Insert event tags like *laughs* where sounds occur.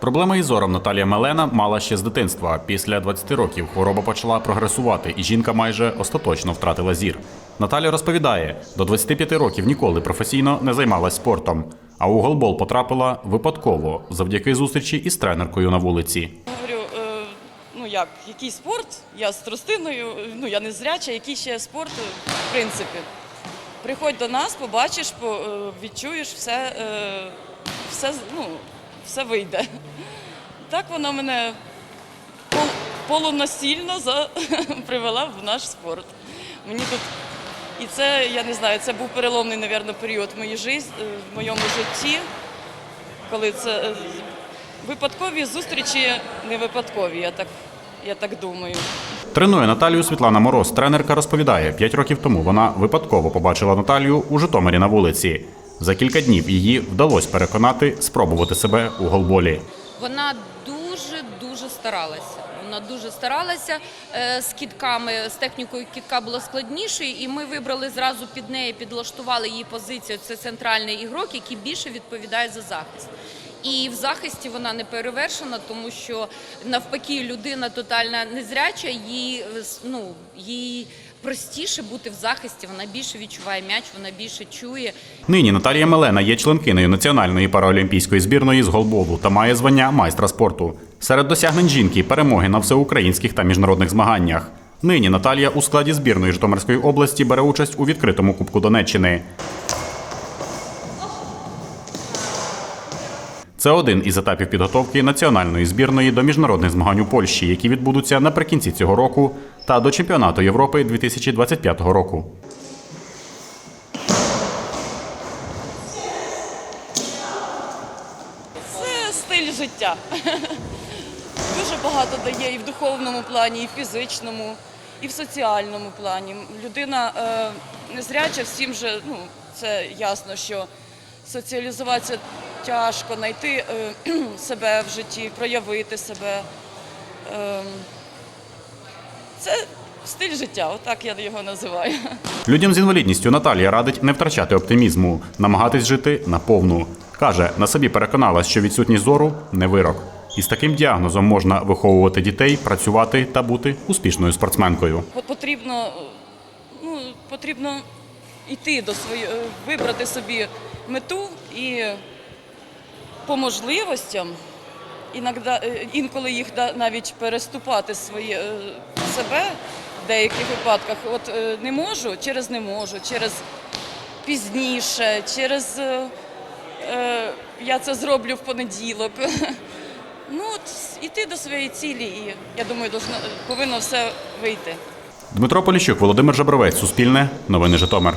Проблеми із зором Наталія Мелена мала ще з дитинства. Після 20 років хвороба почала прогресувати, і жінка майже остаточно втратила зір. Наталя розповідає, до 25 років ніколи професійно не займалась спортом, а у голбол потрапила випадково завдяки зустрічі із тренеркою на вулиці. Говорю, е, ну як, який спорт? Я з тростиною, ну я не зряча, який ще спорт, е, в принципі. Приходь до нас, побачиш, по- е, відчуєш, все, е, все, ну, все вийде. Так вона мене пол- полунасильно за, *laughs* привела в наш спорт. Мені тут, і це, я не знаю, це був переломний, мабуть, період в моїй житті, в моєму житті, коли це е, випадкові зустрічі не випадкові, я так, я так думаю. Тренує Наталію Світлана Мороз. Тренерка розповідає, 5 років тому вона випадково побачила Наталію у Житомирі на вулиці. За кілька днів її вдалося переконати спробувати себе у голболі. Вона дуже дуже старалася. Вона дуже старалася е, з кітками, з технікою кітка було складніше, і ми вибрали зразу під неї, підлаштували її позицію. Це центральний ігрок, який більше відповідає за захист. І в захисті вона не перевершена, тому що навпаки людина тотально незряча, їй е, ну їй простіше бути в захисті. Вона більше відчуває м'яч, вона більше чує. Нині Наталія Мелена є членкиною національної параолімпійської збірної з голболу та має звання майстра спорту. Серед досягнень жінки перемоги на всеукраїнських та міжнародних змаганнях. Нині Наталія у складі збірної Житомирської області бере участь у відкритому Кубку Донеччини. Це один із етапів підготовки національної збірної до міжнародних змагань у Польщі, які відбудуться наприкінці цього року, та до чемпіонату Європи 2025 року. Це стиль життя. *laughs* Дуже багато дає і в духовному плані, і в фізичному, і в соціальному плані. Людина е, незряча, всім же, ну, це ясно, що соціалізуватися тяжко, знайти е, *clears throat* себе в житті, проявити себе. Е, це стиль життя, отак я його називаю. Людям з інвалідністю Наталія радить не втрачати оптимізму, намагатись жити наповну. Каже, на собі переконалась, що відсутність зору не вирок. І з таким діагнозом можна виховувати дітей, працювати та бути успішною спортсменкою. От потрібно, ну, потрібно йти до своєї, вибрати собі мету і по можливостям, іногда, е, інколи їх навіть переступати свої, е, себе в деяких випадках. От е, не можу, через не можу, через пізніше, через е, я це зроблю в понеділок. *laughs* Ну, от іти до своєї цілі, і я думаю, повинно все вийти. Дмитро Поліщук, Володимир Жабровець, Суспільне, Новини Житомир.